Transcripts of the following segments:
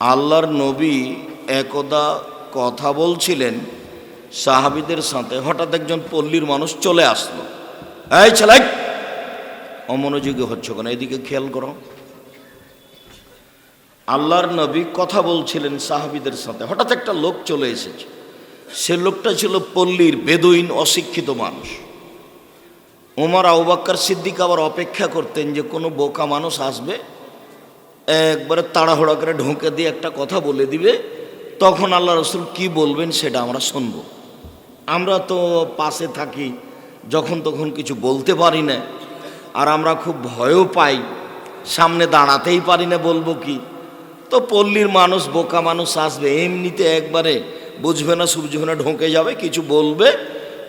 আল্লাহর নবী একদা কথা বলছিলেন, সাহাবিদের সাথে হঠাৎ একজন পল্লীর মানুষ চলে আসলো। এই ছেলে, অমনোযোগী হচ্ছে কেন? এদিকে খেয়াল করো। আল্লাহর নবী কথা বলছিলেন সাহাবিদের সাথে। হঠাৎ একটা লোক চলে এসেছে। সে লোকটা ছিল পল্লীর বেদুইন অশিক্ষিত মানুষ। ওমর আউবাক্কার সিদ্দিক আবার অপেক্ষা করতেন যে কোনো বোকা মানুষ আসবে একবারে তাড়াহুড়া করে ঢোকে দিয়ে একটা কথা বলে দিবে, তখন আল্লাহ রসুল কি বলবেন সেটা আমরা শুনব। আমরা তো পাশে থাকি, যখন তখন কিছু বলতে পারি না, আর আমরা খুব ভয়ও পাই, সামনে দাঁড়াতেই পারি না বলব কি। তো পল্লীর মানুষ, বোকা মানুষ আসবে, এমনিতে একবারে বুঝবে না, সুবঝবে না, ঢোকে যাবে, কিছু বলবে,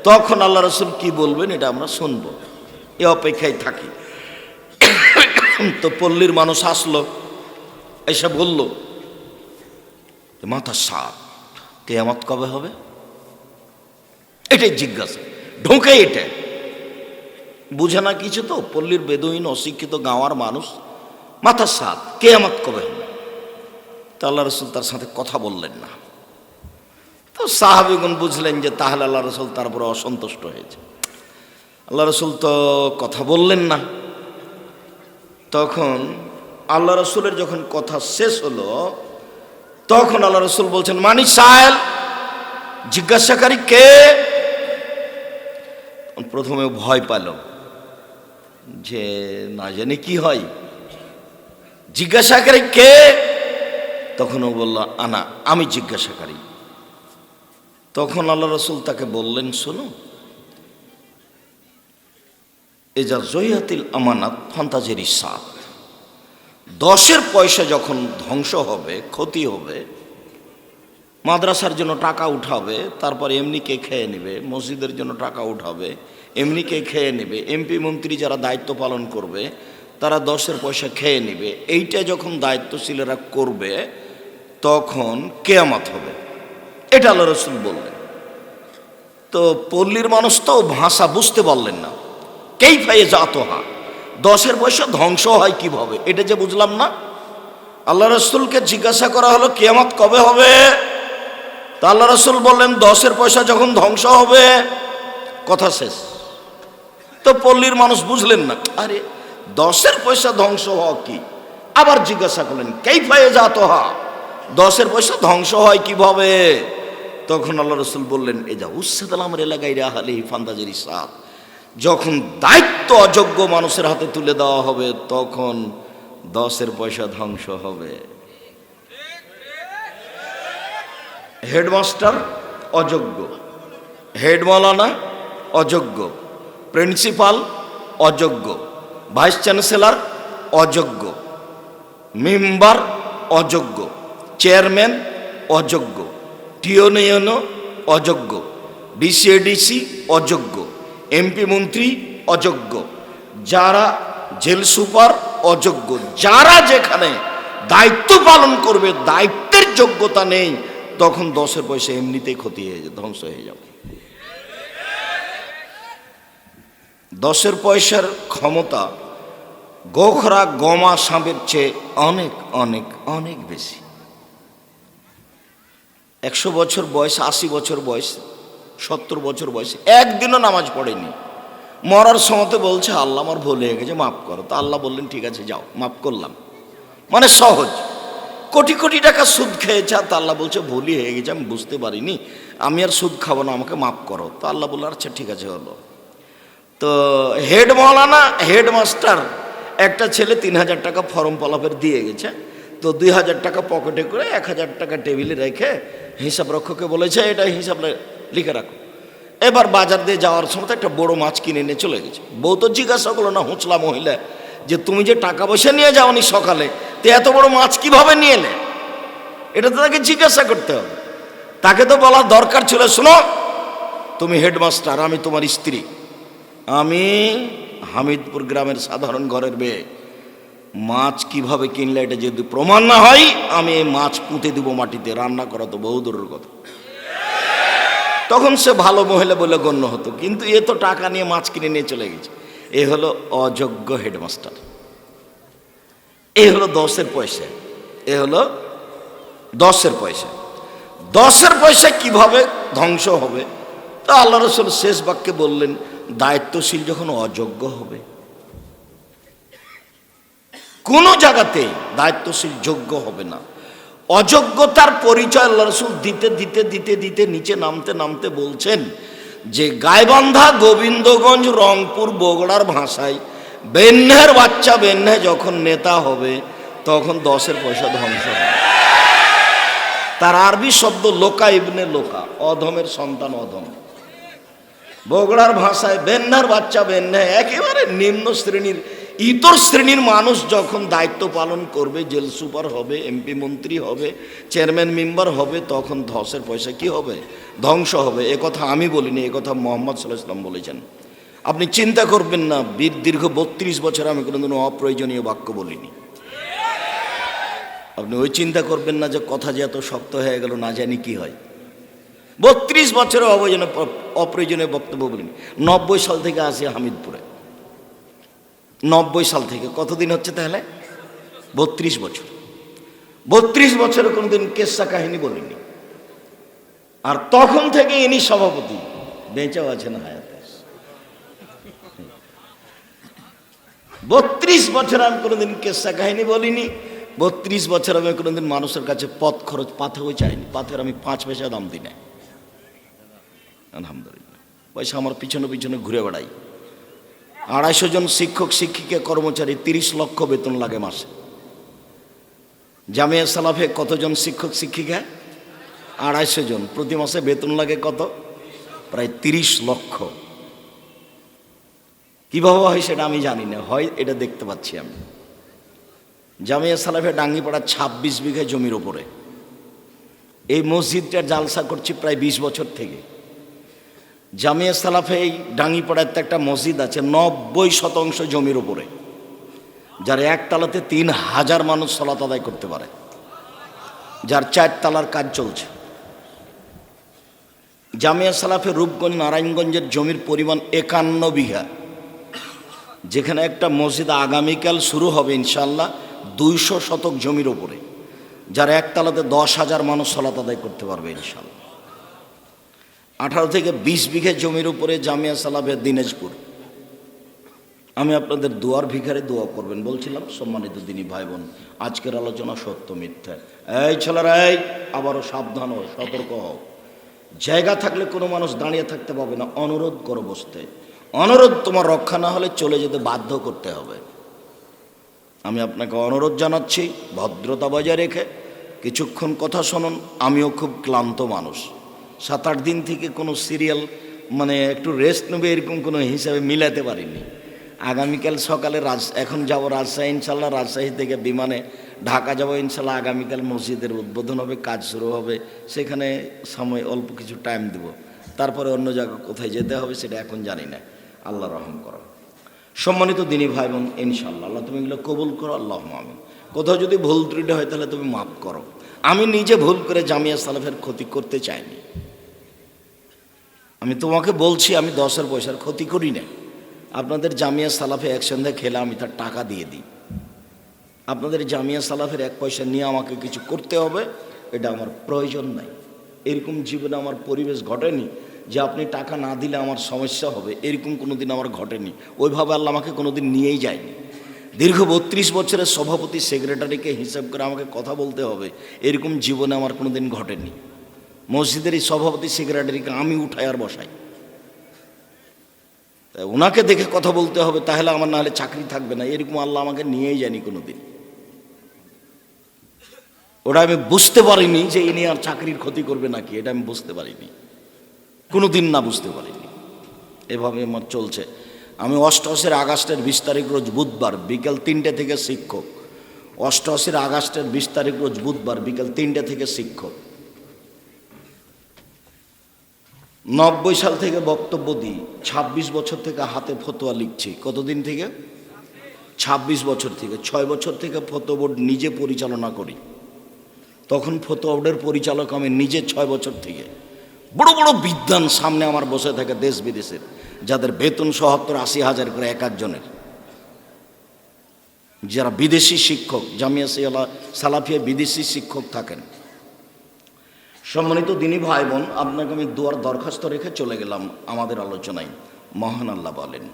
তখন আল্লাহ রসুল কি বলবেন এটা আমরা শুনব। এ অপেক্ষায় থাকি। তো পল্লীর মানুষ আসলো। এসে বলল মাথা সাপ, কেয়ামত কবে হবে? এটাই জিজ্ঞাসা, ঢোকে এটা। বুঝে না কিছু তো, পল্লীর বেদহীন, অশিক্ষিত গাঁওয়ার মানুষ, মাথা সাত কেয়ামত কবে হবে? তা আল্লাহ রসুল তার সাথে কথা বললেন না। তো সাহাবিগুন বুঝলেন যে তাহলে আল্লাহ রসুল তারপরে অসন্তুষ্ট হয়েছে। আল্লাহ রসুল তো কথা বললেন না। তখন আল্লাহ রসুলের যখন কথা শেষ হলো, তখন আল্লাহ রসুল বলছেন মানি সাহেল জিজ্ঞাসাকারী কে? প্রথমে ভয় পেল, যে না জানি কি হয়। জিজ্ঞাসাকারী কে? তখন ও বলল, আনা, আমি জিজ্ঞাসাকারী তখন আল্লাহ রসুল তাকে বললেন, শোনো এজা জয়াতিল আমানাত ফান্তাজের সাত দশের পয়সা যখন ধ্বংস হবে, ক্ষতি হবে, মাদ্রাসার জন্য টাকা উঠাবে, তারপর এমনি কে খেয়ে নেবে, মসজিদের জন্য টাকা উঠাবে, এমনি কে খেয়ে নেবে, এমপি, মন্ত্রী যারা দায়িত্ব পালন করবে, তারা দশের পয়সা খেয়ে নেবে। এইটা যখন দায়িত্বশীলেরা করবে, তখন কেয়ামত হবে। এটা আল্লাহ রসুল বললেন। তো পল্লীর মানুষ তো ভাষা বুঝতে পারলেন না। কেই ফাইয়ে জাতহা দশের পয়সা ধ্বংস হয় কীভাবে? এটা যে বুঝলাম না। আল্লাহ রসুলকে জিজ্ঞাসা করা হলো, কেয়ামত কবে হবে? তা আল্লাহ রসুল বললেন, দশের পয়সা যখন ধ্বংস হবে, কথা শেষ। তো পল্লীর মানুষ বুঝলেন না, আরে, দশের পয়সা ধ্বংস হওয়া কি? আবার জিজ্ঞাসা করলেন কেই ফাইয়ে জাতহা দশের পয়সা ধ্বংস হয় কীভাবে? তখন আল্লাহ রসুল বললেন, এ যা উচ্ছেদ আমার এলাকায় রাহালি ফান্দাজের সাথ যখন দায়িত্ব অযোগ্য মানুষের হাতে তুলে দেওয়া হবে, তখন দশের পয়সা ধ্বংস হবে। হেডমাস্টার অযোগ্য হেড মৌলানা অযোগ্য, প্রিন্সিপাল অযোগ্য, ভাইস চ্যান্সেলর অযোগ্য, মেম্বার অযোগ্য, চেয়ারম্যান অযোগ্য টিওনিয়ন অযোগ্য, ডিসিএডিসি অযোগ্য। এমপি মন্ত্রী অযোগ্য, যারা জেল সুপার অযোগ্য, যারা যেখানে দায়িত্ব পালন করবে, দায়িত্বের যোগ্যতা নেই, তখন দশের পয়সা এমনিতেই ক্ষতি হয়ে যাবে ধ্বংস হয়ে যাবে। দশের পয়সার ক্ষমতা গোখরা গমা সাপের চেয়ে অনেক অনেক অনেক বেশি। একশো বছর বয়স, আশি বছর বয়স সত্তর বছর বয়সে। একদিনও নামাজ পড়েনি। মরার সময়তে বলছে, আল্লাহ আমার ভুল হয়ে গেছে, মাফ করো। তো আল্লাহ বললেন, ঠিক আছে, যাও, মাফ করলাম। মানে সহজ। কোটি কোটি টাকা সুদ খেয়েছে, আর আল্লাহ বলছে, ভুলই হয়ে গেছে, আমি বুঝতে পারিনি। আমি আর সুদ খাব না, আমাকে মাফ করো। তো আল্লাহ বলল আচ্ছা ঠিক আছে, হলো। তো হেড মৌলানা, হেড মাস্টার, একটা ছেলে তিন হাজার টাকা ফর্ম ফলাফের দিয়ে গেছে। তো দুই হাজার টাকা পকেটে করে এক হাজার টাকা টেবিলে রেখে হিসাব রক্ষকে বলেছে, এটা হিসাব লিখে রাখো। এবার বাজার দিয়ে যাওয়ার সময় একটা বড় মাছ কিনে নিয়ে চলে গেছে। বউ তো জিজ্ঞাসা করল, না, হুঁচলা মহিলা, যে তুমি যে টাকা পয়সা নিয়ে যাওনি সকালে, তো এত বড় মাছ কীভাবে নিয়ে এলে? এটা তো তাকে জিজ্ঞাসা করতে হবে। তাকে তো বলার দরকার ছিল, শোনো, তুমি হেডমাস্টার, আমি তোমার স্ত্রী। আমি হামিদপুর গ্রামের সাধারণ ঘরের মেয়ে। মাছ কীভাবে কিনলে এটা যদি প্রমাণ না হয়, আমি মাছ পুঁতে দিব মাটিতে। রান্না করা তো বহু দূরের কথা। তখন সে ভালো মহিলা বলে গণ্য হতো, কিন্তু এ তো টাকা নিয়ে মাছ কিনে নিয়ে চলে গেছে। এ হলো অযোগ্য হেডমাস্টার। এ হলো দশের পয়সা। এ হলো দশের পয়সা। দশের পয়সা কীভাবে ধ্বংস হবে? তা আল্লাহ রসুল শেষ বাক্যে বললেন, দায়িত্বশীল যখন অযোগ্য হবে। কোনো জায়গাতে দায়িত্বশীল যোগ্য হবে না। অযোগ্যতার পরিচয় আল্লাহ রসুল দিতে দিতে দিতে দিতে, নিচে নামতে নামতে বলছেন যে গাইবান্ধা গোবিন্দগঞ্জ, রংপুর, বগুড়ার ভাষায় বেন্নের বাচ্চা বেন্নে যখন নেতা হবে, তখন দশের পয়সা ধ্বংস হবে। তার আরবি শব্দ লোকা ইবনে লোকা, অধমের সন্তান অধম। বগুড়ার ভাষায় বেন্নার বাচ্চা বেন্না একেবারে নিম্ন শ্রেণির ইতর শ্রেণির মানুষ যখন দায়িত্ব পালন করবে, জেল সুপার হবে, এমপি মন্ত্রী হবে, চেয়ারম্যান মেম্বার হবে, তখন ধসের পয়সা কি হবে? ধ্বংস হবে। এ কথা আমি বলিনি, এ কথা মোহাম্মদ সাল্লাহ ইসলাম বলেছেন। আপনি চিন্তা করবেন না, বীর দীর্ঘ বত্রিশ বছর আমি কোনোদিন অপ্রয়োজনীয় বাক্য বলিনি। আপনি ওই চিন্তা করবেন না যে কথা যে এত শক্ত হয়ে গেল, না জানি কি হয়। বত্রিশ বছরে অবজনে অপ্রয়োজনীয় বক্তব্য বলিনি। নব্বই সাল থেকে আসি হামিদপুরে। নব্বই সাল থেকে। কতদিন হচ্ছে তাহলে? বত্রিশ বছর। বত্রিশ বছরে কোনোদিন কেসা কাহিনী বলিনি। আর তখন থেকে ইনি সভাপতি। বেঁচেও আছেন হায়াতে। বত্রিশ বছর আমি কোনোদিন কেসা কাহিনী বলিনি। বত্রিশ বছর আমি কোনোদিন মানুষের কাছে পথ খরচ, পাথেও চাইনি। পাথের আমি পাঁচ পয়সা দাম দিই না আলহামদুলিল্লাহ। পয়সা আমার পিছনে পিছনে ঘুরে বেড়াই। আড়াইশো জন শিক্ষক, শিক্ষিকা, কর্মচারী তিরিশ লক্ষ বেতন লাগে মাসে। জামিয়া সালাফে কতজন শিক্ষক, শিক্ষিকা? আড়াইশো জন। প্রতি মাসে বেতন লাগে কত? প্রায় তিরিশ লক্ষ। কীভাবে হয় সেটা আমি জানি না। হয় এটা দেখতে পাচ্ছি আমি। জামিয়া সালাফে ডাঙ্গিপাড়া ছাব্বিশ বিঘা জমির ওপরে। এই মসজিদটা জালসা করছি প্রায় বিশ বছর থেকে। জামিয়া সালাফে এই ডাঙ্গিপাড়াতে একটা মসজিদ আছে, নব্বই শতাংশ জমির উপরে, যার একতলাতে তিন হাজার মানুষ সলাত আদায় করতে পারে, যার চার তালার কাজ চলছে। জামিয়া সালাফে রূপগঞ্জ নারায়ণগঞ্জের জমির পরিমাণ একান্ন বিঘা, যেখানে একটা মসজিদ আগামীকাল শুরু হবে ইনশাল্লাহ দুইশো শতক জমির ওপরে যার একতলাতে দশ হাজার মানুষ সলাত আদায় করতে পারবে ইনশাল্লাহ আঠারো থেকে বিশ বিঘে জমির উপরে জামিয়া সালাফের দিনাজপুর। আমি আপনাদের দুয়ার ভিখারে দোয়া করবেন, বলছিলাম, সম্মানিত দিনী ভাই বোন আজকের আলোচনা সত্য মিথ্যা। এই ছেলেরা, এই, আবারও সাবধান হও, সতর্ক হও। জায়গা থাকলে কোনো মানুষ দাঁড়িয়ে থাকতে পারবে না, অনুরোধ করো বসতে। অনুরোধ তোমার রক্ষা না হলে চলে যেতে বাধ্য করতে হবে। আমি আপনাকে অনুরোধ জানাচ্ছি, ভদ্রতা বজায় রেখে, কিছুক্ষণ কথা শুনুন, আমিও খুব ক্লান্ত মানুষ। সাত আট দিন থেকে কোনো সিরিয়াল মানে একটু রেস্ট নেবে এরকম কোনো হিসাবে মিলাতে পারিনি। আগামীকাল সকালে রাজ, এখন যাব রাজশাহী, ইনশাল্লাহ রাজশাহী থেকে বিমানে ঢাকা যাব, ইনশাল্লাহ আগামীকাল মসজিদের উদ্বোধন হবে, কাজ শুরু হবে, সেখানে সময়, অল্প কিছু টাইম দেব। তারপরে অন্য জায়গা কোথায় যেতে হবে সেটা এখন জানি না। আল্লাহ রহম করো সম্মানিত দিনী ভাই বোন ইনশাল্লাহ আল্লাহ তুমি এগুলো কবুল করো আল্লাহ আমি কোথাও যদি ভুল ত্রুটি হয় তাহলে তুমি মাফ করো। আমি নিজে ভুল করে জামিয়া সালাফের ক্ষতি করতে চাইনি। আমি তোমাকে বলছি, আমি দশের পয়সার ক্ষতি করি না। আপনাদের জামিয়া সালাফে একসঙ্গে খেলে আমি তার টাকা দিয়ে দিই। আপনাদের জামিয়া সালাফের এক পয়সা নিয়ে আমাকে কিছু করতে হবে, এটা আমার প্রয়োজন নাই। এরকম জীবনে আমার পরিবেশ ঘটেনি যে আপনি টাকা না দিলে আমার সমস্যা হবে, এরকম কোনো দিন আমার ঘটেনি। ওইভাবে আল্লাহ আমাকে কোনো দিন নিয়েই যায়নি। দীর্ঘ বত্রিশ বছরের সভাপতি সেক্রেটারিকে হিসাব করে আমাকে কথা বলতে হবে, এরকম জীবনে আমার কোনো দিন ঘটেনি। মসজিদের এই সভাপতি সেক্রেটারিকে আমি উঠাই আর বসাই। ওনাকে দেখে কথা বলতে হবে, তাহলে আমার নাহলে চাকরি থাকবে না। এরকম আল্লাহ আমাকে নিয়েই যায়নি কোনো দিন ওটা আমি বুঝতে পারিনি যে ইনি আর চাকরির ক্ষতি করবে নাকি, এটা আমি বুঝতে পারিনি। কোনো দিন না বুঝতে পারিনি। এভাবে আমার চলছে। আমি অষ্টআশির আগস্টের বিশ তারিখ রোজ বুধবার, বিকেল তিনটে থেকে শিক্ষক। অষ্টআশির আগস্টের বিশ তারিখ রোজ বুধবার, বিকেল তিনটে থেকে শিক্ষক। নব্বই সাল থেকে বক্তব্য দিই, ছাব্বিশ বছর থেকে হাতে ফতোয়া লিখছি। কতদিন থেকে? ছাব্বিশ বছর থেকে। ছয় বছর থেকে ফতো বোর্ড নিজে পরিচালনা করি। তখন ফতো বোর্ডের পরিচালক আমি নিজে ছয় বছর থেকে। বড় বড় বিদ্যান সামনে আমার বসে থাকে দেশ বিদেশের, যাদের বেতন সহাত্তর আশি হাজার করে এক একজনের। যারা বিদেশি শিক্ষক, জামিয়া সিয়ালা সালাফিয়া বিদেশি শিক্ষক থাকেন সম্মানিত দিনী ভাই বোন আপনাকে আমি দুয়ার দরখাস্ত রেখে চলে গেলাম আমাদের আলোচনায়। মহান আল্লাহ বলেন,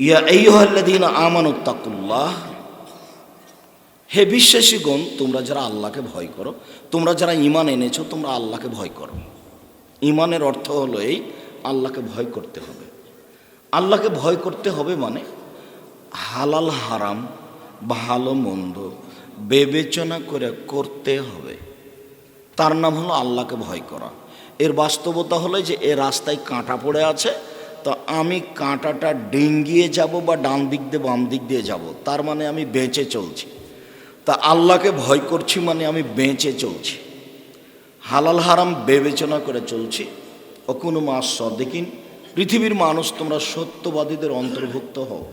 ইয়া এইহল্লাদিন আমানুত্তাকুল্লাহ হে বিশ্বাসীগণ, তোমরা যারা আল্লাহকে ভয় করো, তোমরা যারা ইমান এনেছো, তোমরা আল্লাহকে ভয় করো। ইমানের অর্থ হলো এই, আল্লাহকে ভয় করতে হবে। আল্লাহকে ভয় করতে হবে মানে হালাল হারাম, ভালো মন্দ বিবেচনা করে করতে হবে। তার নাম হলো আল্লাহকে ভয় করা। এর বাস্তবতা হলো যে এ রাস্তায় কাঁটা পড়ে আছে, তো আমি কাঁটাটা ডেঙ্গিয়ে যাব বা ডান দিক দিয়ে বাম দিক দিয়ে যাব, তার মানে আমি বেঁচে চলছি। তা আল্লাহকে ভয় করছি মানে আমি বেঁচে চলছি। হালাল হারাম বিবেচনা করে চলছি। ও কোনো মাস সদেকিন, পৃথিবীর মানুষ তোমরা সত্যবাদীদের অন্তর্ভুক্ত হও।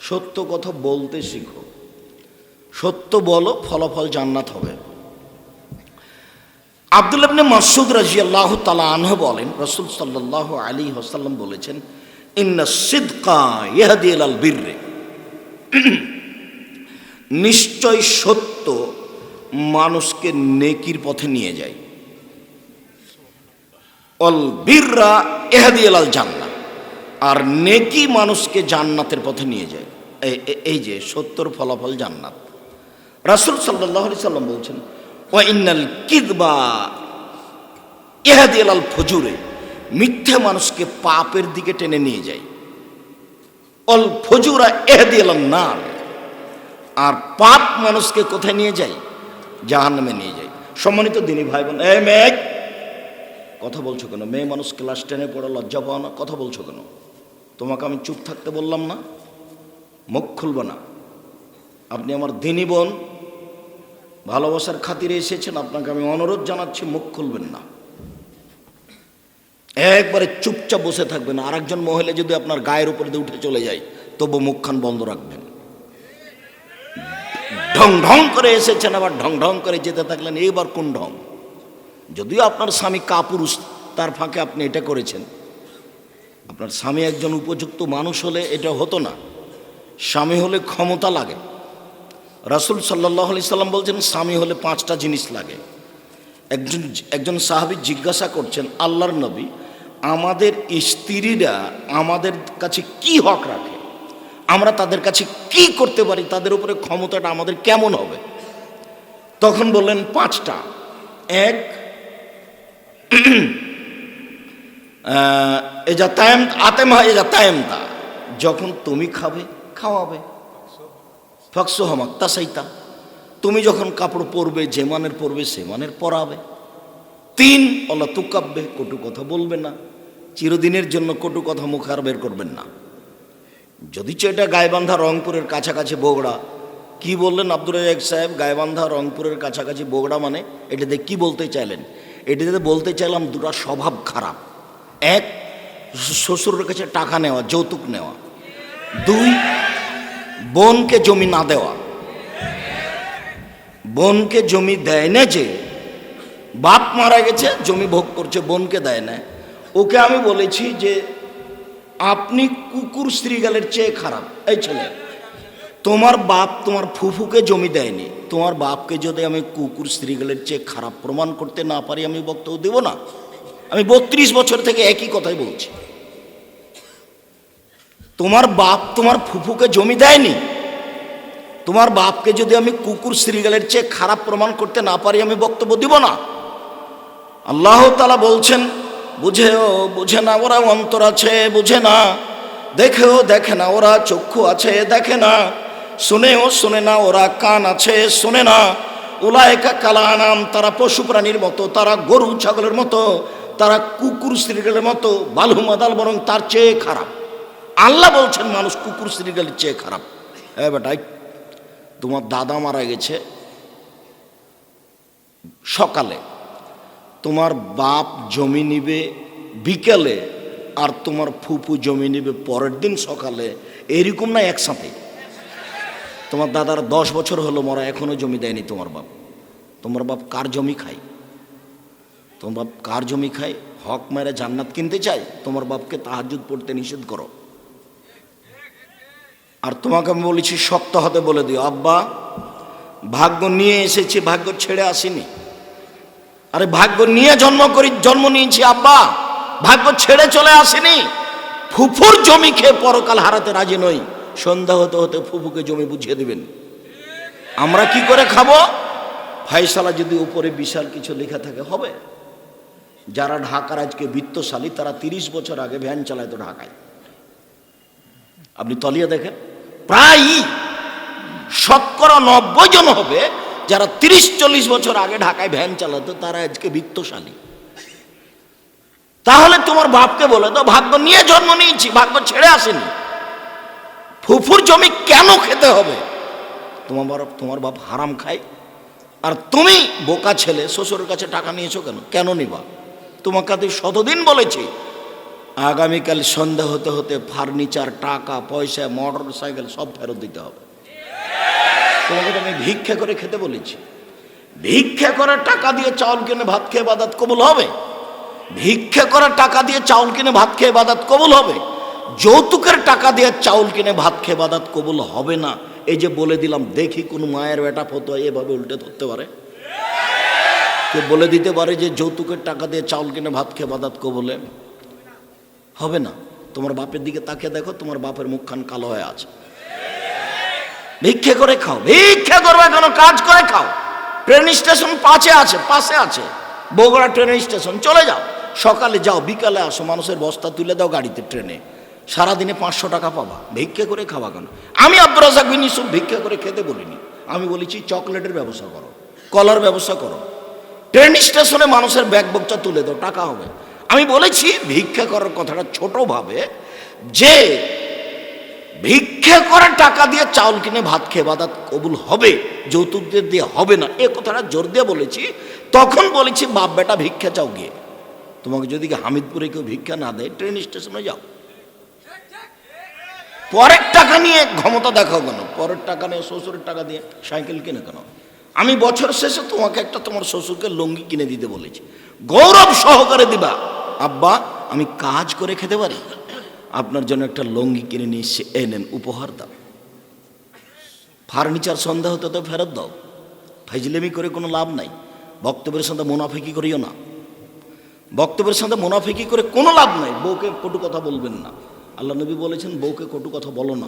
সত্য কথা বলতে শিখো। সত্য বলো, ফলাফল জান্নাত হবে। আব্দুল ইবনে মাসুদ রাজি আল্লাহ তালা আনহ বলেন, রসুল সাল্লাহ আলী হাসাল্লাম বলেছেন, ইন্না সিদ্কা ইহাদি আল বীররে। নিশ্চয় সত্য, মানুষকে নেকির পথে নিয়ে যায়। অল বীররা এহাদি আল জান্না আর নেকি মানুষকে জান্নাতের পথে নিয়ে যায়। এই- যে সত্যর ফলাফল জান্নাত। রাসুল সাল্লাহ সাল্লাম বলছেন ও ইন্নাল কিদবা এহাদি আল ফজুরে, মিথ্যে মানুষকে পাপের দিকে টেনে নিয়ে যায়। অল ফজুরা এহাদি আল নার, আর পাপ মানুষকে কোথায় নিয়ে যায়? জাহান্নামে নিয়ে যায়। সম্মানিত দিনী ভাই বোন এ মেঘ কথা বলছো কেন? মেয়ে মানুষ ক্লাস টেনে পড়ে লজ্জা পাওয়া না? কথা বলছো কেন? তোমাকে আমি চুপ থাকতে বললাম না? মুখ খুলবে না। আপনি আমার দিনী বোন ভালোবাসার খাতিরে এসেছেন, আপনাকে আমি অনুরোধ জানাচ্ছি, মুখ খুলবেন না। একবারে চুপচাপ বসে থাকবেন আর একজন মহিলা যদি আপনার গায়ের উপরে দিয়ে উঠে চলে যায়, তবু মুখখান বন্ধ রাখবেন। ঢং ঢং করে এসেছেন, আবার ঢং ঢং করে যেতে থাকলেন, এইবার কোন ঢং? যদিও আপনার স্বামী কাপুরুষ, তার ফাঁকে আপনি এটা করেছেন। আপনার স্বামী একজন উপযুক্ত মানুষ হলে এটা হতো না। স্বামী হলে ক্ষমতা লাগে। রাসুল সাল্লাহ আলি সাল্লাম বলছেন, স্বামী হলে পাঁচটা জিনিস লাগে। একজন একজন সাহাবি জিজ্ঞাসা করছেন, আল্লাহর নবী, আমাদের স্ত্রীরা আমাদের কাছে কি হক রাখে? আমরা তাদের কাছে কি করতে পারি? তাদের উপরে ক্ষমতাটা আমাদের কেমন হবে? তখন বললেন, পাঁচটা। এক এজা তায়েম আতেমা এজা তায়েমতা। যখন তুমি খাবে, খাওয়াবে। ফকসো হমাক তাসাইতা তুমি যখন কাপড় পরবে যে মানের পরবে সে মানের পরাবে। তিন অলা তুকাব্বে কটু কথা বলবে না। চিরদিনের জন্য কটু কথা মুখে আর বের করবেন না। যদি এটা গায়েবান্ধা রংপুরের কাছাকাছি বগড়া, কি বললেন আব্দুল রাজাক সাহেব? গায়েবান্ধা রংপুরের কাছাকাছি বগড়া মানে? এটাতে কি বলতে চাইলেন? এটাতে বলতে চাইলাম দুটা স্বভাব খারাপ। এক, শ্বশুরের কাছে টাকা নেওয়া, যৌতুক নেওয়া। দুই বোনকে জমি না দেওয়া। বোনকে জমি দেয় না যে, বাপ মারা গেছে, জমি ভোগ করছে, বোনকে দেয় না। ওকে আমি বলেছি যে, আপনি কুকুর শ্রীগালের চেয়ে খারাপ, এই ছেলে। তোমার বাপ তোমার ফুফুকে জমি দেয়নি। তোমার বাপকে যদি আমি কুকুর শ্রীগালের চেয়ে খারাপ প্রমাণ করতে না পারি, আমি বক্তব্য দেব না। আমি বত্রিশ বছর থেকে একই কথাই বলছি। তোমার বাপ তোমার ফুফুকে জমি দেয়নি? তোমার বাপকে যদি আমি কুকুর শ্রীগালের চেয়ে খারাপ প্রমাণ করতে না পারি, আমি বক্তব্য দিব না? আল্লাহ তালা বলছেন, বুঝেও, বুঝে না ওরা অন্তর আছে, বুঝে না। দেখেও দেখে না, ওরা চক্ষু আছে, দেখে না। শুনেও শুনে না, ওরা কান আছে, শুনে না। উলায়কা কালা নাম তারা পশু প্রাণীর মতো, তারা গরু, ছাগলের মতো, তারা কুকুর শ্রীগালের মতো বালু মাদাল বরং তার চেয়ে খারাপ। আল্লাহ বলছেন, মানুষ কুকুর শ্রীগালের চেয়ে খারাপ। হ্যাঁ বেটাই তোমার দাদা মারা গেছে। সকালে তোমার বাপ জমি নিবে বিকেলে আর তোমার ফুপু জমি নিবে পরের দিন সকালে। এরকম না একসাথে? তোমার দাদার দশ বছর হলো, মরা এখনও জমি দেয়নি তোমার বাপ। তোমার বাপ কার জমি খায়? তোমার বাপ কার জমি খায়? হক মেরে জান্নাত কিনতে চায়? তোমার বাপকে তাহাজুদ পড়তে নিষেধ করো। আর তোমাকে আমি বলেছি শক্ত হতে বলে দিও, আব্বা, ভাগ্য নিয়ে এসেছি, ভাগ্য ছেড়ে আসিনি। আরে ভাগ্য নিয়ে জন্ম করি, জন্ম নিয়েছি, আব্বা, ভাগ্য ছেড়ে চলে আসেনি। ফুফুর জমি খেয়ে পরকাল হারাতে রাজি নই, সন্ধ্যা হতে হতে ফুফুকে জমি বুঝিয়ে দিবেন। আমরা কি করে খাব? ফাইসালা যদি উপরে বিশাল কিছু লেখা থাকে, হবে। যারা ঢাকার আজকে বৃত্তশালী, তারা তিরিশ বছর আগে ভ্যান চালায় তো ঢাকায়। আপনি তলিয়ে দেখেন। প্রায় শতকরা নব্বই জন হবে, যারা তিরিশ, চল্লিশ বছর আগে ঢাকায় ভ্যান চালাতো, তারা আজকে বৃত্তশালী। তাহলে তোমার বাপকে বলে তো ভাগ্য নিয়ে জন্ম নিয়েছি, ভাগ্য ছেড়ে আসেনি। ফুফুর জমি কেন খেতে হবে? তোমার তোমার বাপ হারাম খায়। আর তুমি বোকা ছেলে, শ্বশুরের কাছে টাকা নিয়েছো কেন? কেন নিবা? তোমাকে আমি শতদিন বলেছি আগামীকাল সন্ধ্যা হতে হতে ফার্নিচার, টাকা, পয়সা, মোটর সাইকেল সব ফেরত দিতে হবে। তোমাকে তো আমি ভিক্ষা করে খেতে বলেছি। ভিক্ষা করে টাকা দিয়ে চাউল কিনে ভাত খেয়ে বাদাত কবুল হবে? ভিক্ষা করে টাকা দিয়ে চাউল কিনে ভাত খেয়ে বাদাত কবুল হবে? যৌতুকের টাকা দিয়ে চাউল কিনে ভাত খেয়ে বাদাত কবুল হবে না? এই যে বলে দিলাম, দেখি কোন মায়ের বেটা ফতো এভাবে উল্টে ধরতে পারে? কে বলে দিতে পারে যে যৌতুকের টাকা দিয়ে চাউল কিনে ভাত খেয়ে বাদাত কবলে হবে না। তোমার বাপের দিকে তাকিয়ে দেখো, তোমার বাপের মুখখান কালো হয়ে আছে। ভিক্ষে করে খাও, ভিক্ষে করবে কোনো? কাজ করে খাও। ট্রেন স্টেশন পাশে আছে পাশে আছে। বগুড়া ট্রেন স্টেশন, চলে যাও। সকালে যাও, বিকালে আসো, মানুষের বস্তা তুলে দাও গাড়িতে ট্রেনে। সারাদিনে পাঁচশো টাকা পাবা। ভিক্ষে করে খাওয়া কেন? আমি রাজাক বিন ইউসুফ ভিক্ষে করে খেতে বলিনি। আমি বলেছি, চকলেটের ব্যবসা করো, কলার ব্যবসা করো। ট্রেন স্টেশনে মানুষের ব্যাগ বকচা তুলে দাও, টাকা হবে। আমি বলেছি ভিক্ষা করার কথাটা ছোটভাবে যে ভিক্ষা করা টাকা দিয়ে চাউল কিনে ভাত খেয়ে বাদাত কবুল হবে, যৌতুকদের দিয়ে হবে না, এ কথাটা জোর দিয়ে বলেছি। তখন বলেছি, বাপ বেটা, ভিক্ষা চাও গিয়ে। তোমাকে যদি হামিদপুরে কেউ ভিক্ষা না দেয় ট্রেন স্টেশনে যাও। পরের টাকা নিয়ে ক্ষমতা দেখাও কেন? পরের টাকা নিয়ে, শ্বশুরের টাকা দিয়ে সাইকেল কিনে কেন? আমি বছর শেষে তোমাকে একটা তোমার শ্বশুরকে লুঙ্গি কিনে দিতে বলেছি। গৌরব সহকারে দিবা। আব্বা, আমি কাজ করে খেতে পারি? আপনার জন্য একটা লুঙ্গি কিনে নিয়ে এসে এনেন উপহার দাও। ফার্নিচার সন্ধ্যা হতে তো ফেরত দাও। ফাইজলেমি করে কোনো লাভ নাই। বক্তব্যের সাথে মুনাফিকি করিও না। বক্তব্যের সাথে মুনাফিকি করে কোনো লাভ নাই। বউকে কটু কথা বলবেন না। আল্লাহ নবী বলেছেন, বউকে কটু কথা বলো না।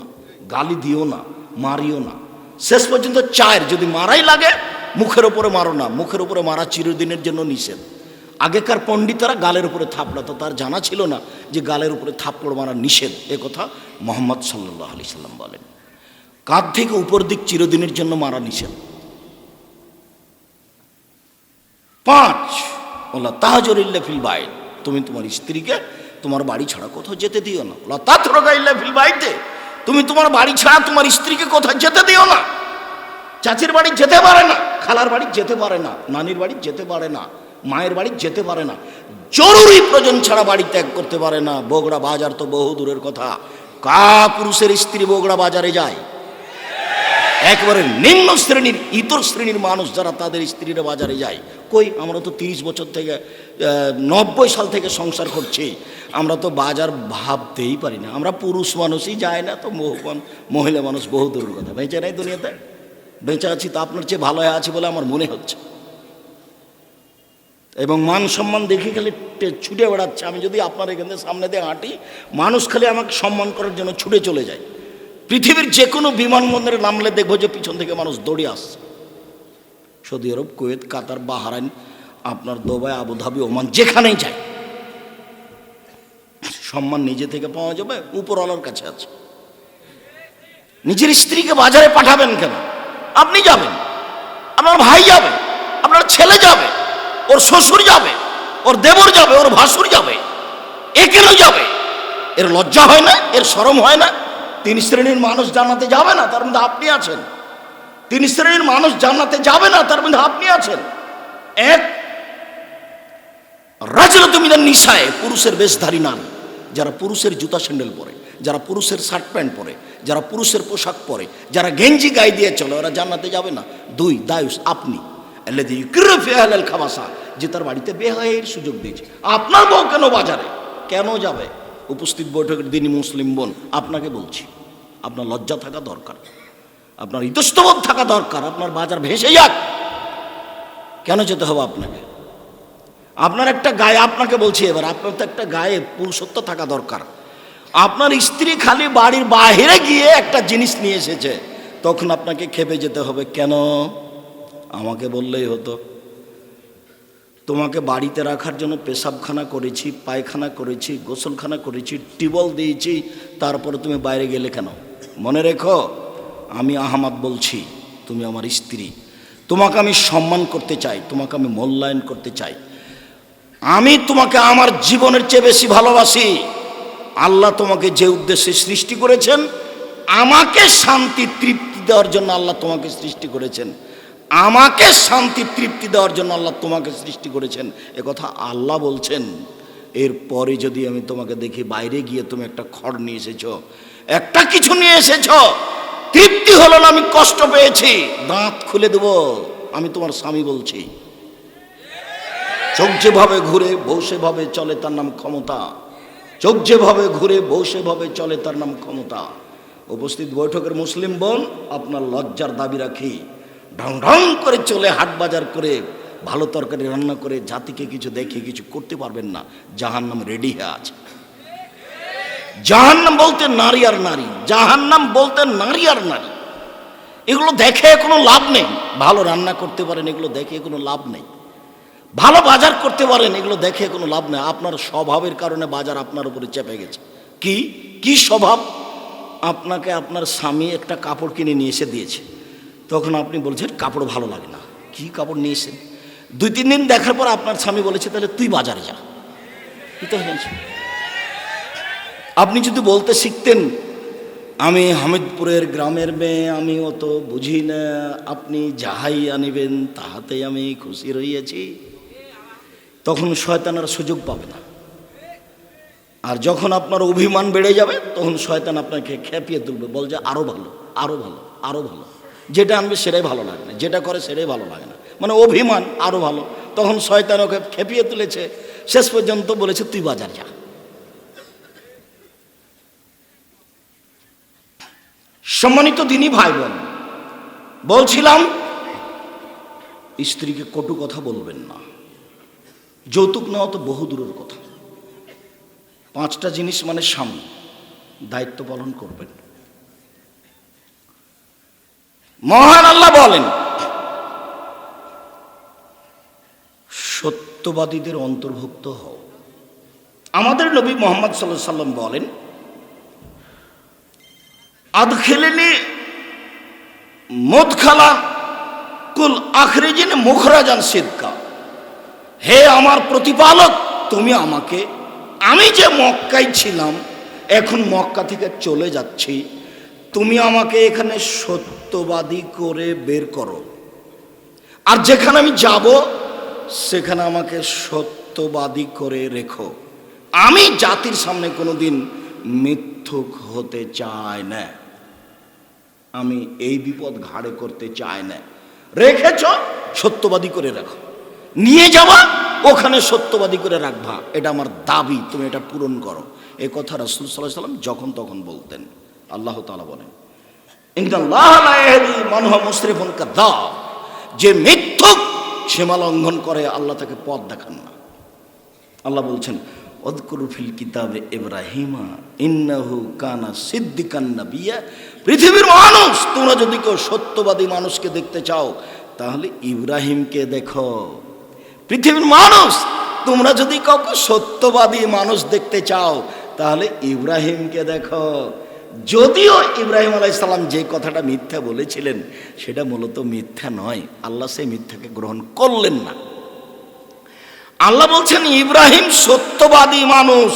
গালি দিও না, মারিও না। শেষ পর্যন্ত চায়ের, যদি মারাই লাগে, মুখের উপরে মারো না। মুখের উপরে মারা চিরদিনের জন্য নিষেধ। আগেকার পণ্ডিতরা গালের উপরে থাপড়াতো, তার জানা ছিল না যে গালের উপরে থাপ্পড় মারা নিষেধ। এ কথা মোহাম্মদ সাল্লাহ আলি সাল্লাম বলেন। কাঁধ থেকে উপর দিক চিরদিনের জন্য মারা নিষেধ। পাঁচ ওলা তাহাজরিল্লা ফিল বাইন তুমি তোমার স্ত্রীকে তোমার বাড়ি ছাড়া কোথাও যেতে দিও না। ওলা তাথরগাইল্লা ফিল বাইতে। তুমি তোমার বাড়ি ছাড়া তোমার স্ত্রীকে কোথাও যেতে দিও না। চাচির বাড়ি যেতে পারে না, খালার বাড়ি যেতে পারে না, নানির বাড়ি যেতে পারে না। মায়ের বাড়ি যেতে পারে না। জরুরি প্রয়োজন ছাড়া বাড়ি ত্যাগ করতে পারে না। বগড়া বাজার তো বহু দূরের কথা। কা পুরুষের স্ত্রী বগড়া বাজারে যায়? একবারে নিম্ন শ্রেণির, ইতর শ্রেণির মানুষ যারা তাদের স্ত্রীরা বাজারে যায়। কই, আমরা তো তিরিশ বছর থেকে নব্বই সাল থেকে সংসার করছি। আমরা তো বাজার ভাবতেই পারি না। আমরা পুরুষ মানুষই যায় না তো মহ- মহিলা মানুষ বহু দূরের কথা। বেঁচে নাই দুনিয়াতে? বেঁচে আছি তা আপনার চেয়ে ভালো আছে বলে আমার মনে হচ্ছে। এবং মান সম্মান দেখে খালি ছুটে বেড়াচ্ছে। আমি যদি আপনার এখান থেকে সামনে দিয়ে হাঁটি, মানুষ খালি আমাকে সম্মান করার জন্য ছুটে চলে যায়। পৃথিবীর যে কোনো বিমানবন্দরে নামলে দেখব যে পিছন থেকে মানুষ দৌড়ে আসছে। Saudi Arab, Kuwait, Qatar, Bahrain, আপনার দুবাই, আবুধাবি, ওমান, যেখানেই যায়। সম্মান নিজে থেকে পাওয়া যাবে, উপরওয়ালার কাছে আছে। নিজের স্ত্রীকে বাজারে পাঠাবেন কেন? আপনি যাবেন। আপনার ভাই যাবে। আপনার ছেলে যাবে। ওর শ্বশুর যাবে, ওর দেবর যাবে, ওর ভাসুর যাবে এ কেন যাবে। এর লজ্জা হয় না, এর শরম হয় না। তিন শ্রেণির মানুষ জানাতে যাবে না, তার মধ্যে আপনি আছেন। তিন শ্রেণির মানুষ জান্নাতে যাবে না, তার মধ্যে আপনি আছেন। এক, রাজরত মিনার নিশায় পুরুষের বেশধারী নারী। যারা পুরুষের জুতা স্যান্ডেল পরে, যারা পুরুষের শার্ট প্যান্ট পরে, যারা পুরুষের পোশাক পরে, যারা গেঞ্জি গায়ে দিয়ে চলে, ওরা জান্নাতে যাবে না। দুই, দায়ুস, আপনি। খাবাসা যে তার বাড়িতে বেহায়ের সুযোগ দিয়েছে। আপনার বউ কেন বাজারে? কেন যাবে? উপস্থিত বৈঠকের দিনই মুসলিম বোন, আপনাকে বলছি, আপনার লজ্জা থাকা দরকার, আপনার ইতস্তবোধ থাকা দরকার, আপনার বাজার ভেসে যাক। কেন যেতে হবে আপনাকে? আপনার একটা গায়ে, আপনাকে বলছি এবার, আপনার তো একটা গায়ে পুরুষত্ব থাকা দরকার। আপনার স্ত্রী খালি বাড়ির বাইরে গিয়ে একটা জিনিস নিয়ে এসেছে, তখন আপনাকে খেপে যেতে হবে। কেন? আমাকে বললেই হতো, তোমাকে বাড়িতে রাখার জন্য পেশাবখানা করেছি, পায়খানা করেছি, গোসলখানা করেছি টিবল দিয়েছি, তারপরে তুমি বাইরে গেলে কেন? মনে রেখো, আমি আহমাদ বলছি, তুমি আমার স্ত্রী। তোমাকে আমি সম্মান করতে চাই, তোমাকে আমি মূল্যায়ন করতে চাই। আমি তোমাকে আমার জীবনের চেয়ে বেশি ভালোবাসি। আল্লাহ তোমাকে যে উদ্দেশ্যে সৃষ্টি করেছেন, আমাকে শান্তি, তৃপ্তি দেওয়ার জন্য আল্লাহ তোমাকে সৃষ্টি করেছেন। আমাকে শান্তি, তৃপ্তি দেওয়ার জন্য আল্লাহ তোমাকে সৃষ্টি করেছেন। কথা আল্লাহ বলছেন। এরপরে যদি আমি তোমাকে দেখি বাইরে গিয়ে তুমি একটা খড় নিয়ে এসেছ, একটা কিছু নিয়ে এসেছ, তৃপ্তি হলো না, আমি কষ্ট পেয়েছি, দাঁত খুলে দেবো, আমি তোমার স্বামী বলছি। চোখ যেভাবে ঘুরে বউ সেভাবে চলে, তার নাম ক্ষমতা। চোখ যেভাবে ঘুরে বউ সেভাবে চলে, তার নাম ক্ষমতা। উপস্থিত বৈঠকের মুসলিম বোন, আপনার লজ্জার দাবি রাখি। ঢং ঢং করে চলে, হাট বাজার করে, ভালো তরকারি রান্না করে, জাতিকে কিছু দেখে কিছু করতে পারবেন না। জাহান নাম রেডি হয়ে আছে। জাহান্নাম বলতে নারী আর নারী, জাহান্নাম বলতে নারী আর নারী। এগুলো দেখে কোনো লাভ নেই। ভালো রান্না করতে পারেন, এগুলো দেখে কোনো লাভ নেই। ভালো বাজার করতে পারেন, এগুলো দেখে কোনো লাভ নেই। আপনার স্বভাবের কারণে বাজার আপনার উপরে চেপে গেছে। কি? কি স্বভাব? আপনাকে আপনার স্বামী একটা কাপড় কিনে নিয়ে এসে দিয়েছে। তখন আপনি বলছেন, কাপড় ভালো লাগে না। কি কাপড় নিয়েছেন দুই, তিন দিন দেখার পর আপনার স্বামী বলেছে, তাহলে তুই বাজারে যা। আপনি যদি বলতে শিখতেন, আমি হামিদপুরের গ্রামের মেয়ে, আমি অত বুঝি না, আপনি যাহাই আনিবেন, তাহাতেই আমি খুশি রইয়াছি। তখন শয়তানের সুযোগ পাবে না। আর যখন আপনার অভিমান বেড়ে যাবে, তখন শয়তান আপনাকে খেপিয়ে তুলবে। বল যে আরও ভালো আরও ভালো আরও ভালো। যেটা আনবে সেটাই ভালো লাগে না, যেটা করে সেটাই ভালো লাগে না। মানে অভিমান আরও ভালো। তখন শয়তান ওকে খেপিয়ে তুলেছে, শেষ পর্যন্ত বলেছে, তুই বাজার যা। সম্মানিত দিনই ভাই বোন বলছিলাম, স্ত্রীকে কটু কথা বলবেন না। যৌতুক নেওয়া তো বহু দূরের কথা। পাঁচটা জিনিস মানে স্বামী, দায়িত্ব পালন করবেন। মহান আল্লাহ বলেন, সত্যবাদীদের অন্তর্ভুক্ত হও। আমাদের নবী মোহাম্মদ সাল্লাহ সাল্লাম বলেন আদখেলেনি মদখালা কুল আখরিজিন মুখরাজান সিদ্কা। হে আমার প্রতিপালক, তুমি আমাকে, আমি যে মক্কায় ছিলাম, এখন মক্কা থেকে চলে যাচ্ছি তুমি আমাকে এখানে সত্যবাদী করে বের করো। আর যেখানে আমি যাব, সেখানে আমাকে সত্যবাদী করে রেখো। আমি জাতির সামনে কোনোদিন মিথ্যুক হতে চাই না। আমি এই বিপদ ঘাড়ে করতে চাই না। রেখেছ, সত্যবাদী করে রাখো। নিয়ে যাওয়া ওখানে সত্যবাদী করে রাখবা। এটা আমার দাবি, তুমি এটা পূরণ করো। এ কথা রসুল সাল্লাহ সাল্লাম যখন তখন বলতেন। আল্লাহ তালা বলেন মুশরিফুন কাদা যে মিথ্যুক সীমা লঙ্ঘন করে, আল্লাহ তাকে পথ দেখান না। আল্লাহ বলছেন অদকুরুফিল কিতাবে ইব্রাহিমা, ইন্নাহু কানা সিদ্দিকান নাবিয়া পৃথিবীর মানুষ, তোমরা যদি কেউ সত্যবাদী মানুষকে দেখতে চাও, তাহলে ইব্রাহিমকে দেখো। পৃথিবীর মানুষ, তোমরা যদি কাউকে সত্যবাদী মানুষ দেখতে চাও, তাহলে ইব্রাহিমকে দেখো। যদিও ইব্রাহিম আলাইসাল্লাম যে কথাটা মিথ্যা বলেছিলেন, সেটা মূলত মিথ্যা নয়। আল্লাহ সেই মিথ্যাকে গ্রহণ করলেন না। আল্লাহ বলছেন, ইব্রাহিম সত্যবাদী মানুষ।